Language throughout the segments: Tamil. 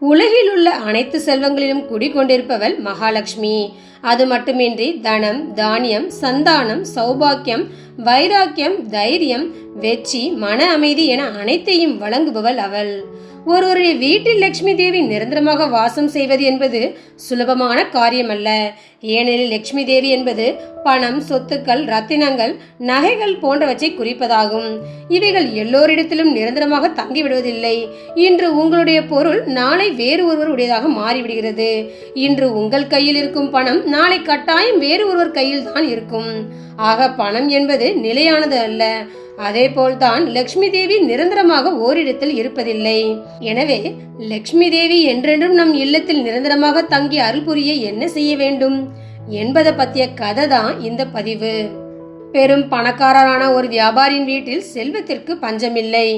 உலகில் உள்ள அனைத்து செல்வங்களிலும் குடிகொண்டிருப்பவள் மகாலட்சுமி. அது மட்டுமின்றி தனம் தானியம் சந்தானம் சௌபாக்கியம் வைராக்கியம் தைரியம் வெற்றி மன அமைதி என அனைத்தையும் வழங்குபவள் அவள். ஒருவருடைய வீட்டில் லட்சுமி தேவி நிரந்தரமாக வாசம் செய்வது என்பது சுலபமான காரியமல்ல. ஏனெனில் லட்சுமி தேவி என்பது பணம் சொத்துக்கள் ரத்தினங்கள் நகைகள் போன்றவற்றை குறிப்பதாகும். இவைகள் எல்லோரிடத்திலும் நிரந்தரமாக தங்கிவிடுவதில்லை. இன்று உங்களுடைய பொருள் நாளை வேறு ஒருவர் உடையதாக மாறிவிடுகிறது. இன்று உங்கள் கையில் இருக்கும் பணம் நாளை கட்டாயம் வேறு ஒருவர் கையில் தான் இருக்கும். ஆக பணம் என்பது நிலையானது அல்ல. அதே போல்தான் லக்ஷ்மி தேவி நிரந்தரமாக ஓரிடத்தில் இருப்பதில்லை. எனவே லக்ஷ்மி தேவி என்றென்றும் நம் இல்லத்தில் நிரந்தரமாக தங்கி அருள் புரிய என்ன செய்ய வேண்டும்? என்பதை பற்றிய கதை தான் இந்த பதிவு. பெரும் பணக்காரரான ஒரு வியாபாரியின் வீட்டில் செல்வத்திற்கு பஞ்சமில்லை.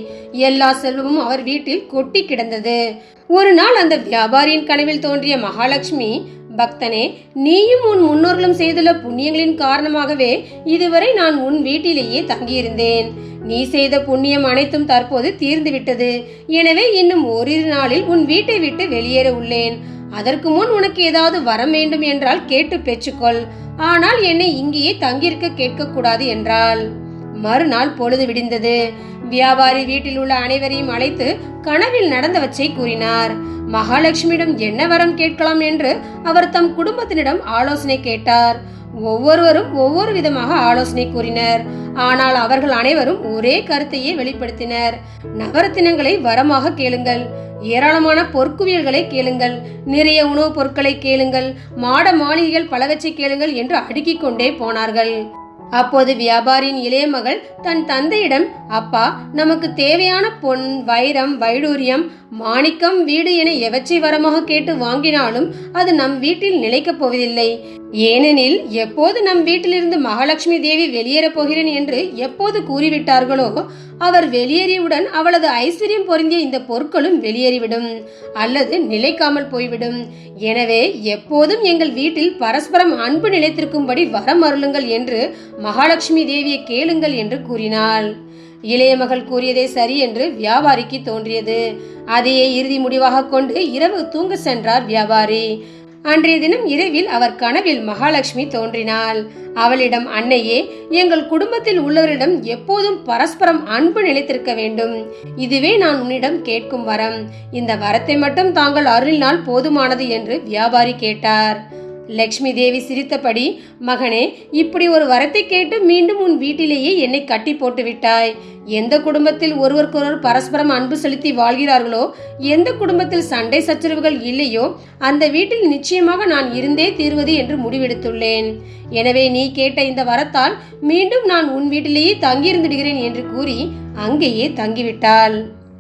எல்லா செல்வமும் அவர் வீட்டில் கொட்டி கிடந்தது. ஒரு நாள் அந்த வியாபாரியின் கனவில் தோன்றிய மகாலட்சுமி பக்தனே நீயும் உன் முன்னோர்களும் செய்துள்ள புண்ணியங்களின் காரணமாகவே இதுவரை நான் உன் வீட்டிலேயே தங்கியிருந்தேன். நீ செய்த புண்ணியம் அனைத்தும் தற்போது தீர்ந்துவிட்டது. எனவே இன்னும் ஓரிரு நாளில் உன் வீட்டை விட்டு வெளியேற உள்ளேன். அதற்கு முன் உனக்கு ஏதாவது வரம் வேண்டும் என்றால் கேட்டு பெற்றுக்கொள் ஆனால் என்னை இங்கேயே தங்கியிருக்க கேட்கக்கூடாது என்றாள். மறுநாள் பொழுது விடிந்தது. வியாபாரி வீட்டில் உள்ள அனைவரையும் அழைத்து கனவில் நடந்தவற்றை கூறினார். மகாலட்சுமியிடம் என்ன வரம் கேட்கலாம் என்று அவர் தம் குடும்பத்தினிடம் ஆலோசனை கேட்டார். ஒவ்வொருவரும் ஒவ்வொரு விதமாக ஆலோசனை கூறினர். ஆனால் அவர்கள் அனைவரும் ஒரே கருத்தையே வெளிப்படுத்தினர். நவரத்தினங்களை வரமாக கேளுங்கள். ஏராளமான பொற்குவியல்களை கேளுங்கள். நிறைய உணவுப் பொருட்களை கேளுங்கள். மாட மாளிகைகள் பலவற்றை கேளுங்கள் என்று அடுக்கிக் கொண்டே போனார்கள். அப்போது வியாபாரியின் இளைய மகள் தன் தந்தையிடம் அப்பா நமக்கு தேவையான பொன் வைரம் வைடூரியம் மாணிக்கம் வீடு என எவற்றை வரமாக கேட்டு வாங்கினாலும் அது நம் வீட்டில் நிலைக்கப் போவதில்லை. ஏனெனில் எப்போது நம் வீட்டிலிருந்து மகாலட்சுமி தேவி வெளியேறப் போகிறேன் என்று எப்போது கூறிவிட்டார்களோ அவர் வெளியேறியவுடன் அவளது ஐஸ்வர்யம் பொருந்திய இந்த பொருட்களும் வெளியேறிவிடும் அல்லது நிலைக்காமல் போய்விடும். எனவே எப்போதும் எங்கள் வீட்டில் பரஸ்பரம் அன்பு நிலைத்திருக்கும்படி வரம் அருளுங்கள் என்று மகாலட்சுமி தேவியை கேளுங்கள் என்று கூறினாள். இளைய மகள் கூறியதே சரி என்று வியாபாரிக்கு தோன்றியது. அதையே இறுதி முடிவாக கொண்டு இரவு தூங்க சென்றார் வியாபாரி. அன்றைய தினம் இரவில் அவர் கனவில் மகாலட்சுமி தோன்றினாள். அவளிடம் அன்னையே எங்கள் குடும்பத்தில் உள்ளவரிடம் எப்போதும் பரஸ்பரம் அன்பு நிலைத்திருக்க வேண்டும். இதுவே நான் உன்னிடம் கேட்கும் வரம். இந்த வரத்தை மட்டும் தாங்கள் அருளினால் போதுமானது என்று வியாபாரி கேட்டார். லக்ஷ்மி தேவி சிரித்தபடி மகனே இப்படி ஒரு வரத்தை கேட்டு மீண்டும் உன் வீட்டிலேயே என்னை கட்டி போட்டு விட்டாய். எந்த குடும்பத்தில் ஒருவருக்கொருவர் பரஸ்பரம் அன்பு செலுத்தி வாழ்கிறார்களோ எந்த குடும்பத்தில் சண்டை சச்சரவுகள் இல்லையோ அந்த வீட்டில் நிச்சயமாக நான் இருந்தே தீர்வது என்று முடிவெடுத்துள்ளேன். எனவே நீ கேட்ட இந்த வரத்தால் மீண்டும் நான் உன் வீட்டிலேயே தங்கியிருந்துடுகிறேன் என்று கூறி அங்கேயே தங்கிவிட்டாள்.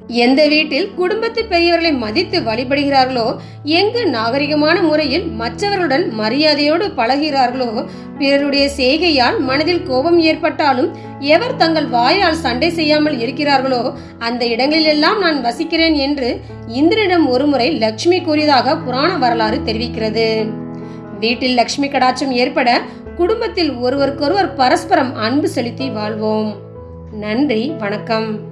எந்த வீட்டில் குடும்பத்து பெரியவர்களை மதித்து வழிபடுகிறார்களோ எங்கு நாகரிகமான முறையில் மற்றவர்களுடன் மரியாதையோடு பழகிறார்களோ பிறருடைய செய்கையால் மனதில் கோபம் ஏற்பட்டாலும் எவர் தங்கள் வாயால் சண்டை செய்யாமல் இருக்கிறார்களோ அந்த இடங்களிலெல்லாம் நான் வசிக்கிறேன் என்று இந்திரனிடம் ஒருமுறை லட்சுமி கூறியதாக புராண வரலாறு தெரிவிக்கிறது. வீட்டில் லட்சுமி கடாட்சம் ஏற்பட குடும்பத்தில் ஒருவருக்கொருவர் பரஸ்பரம் அன்பு செலுத்தி வாழ்வோம். நன்றி வணக்கம்.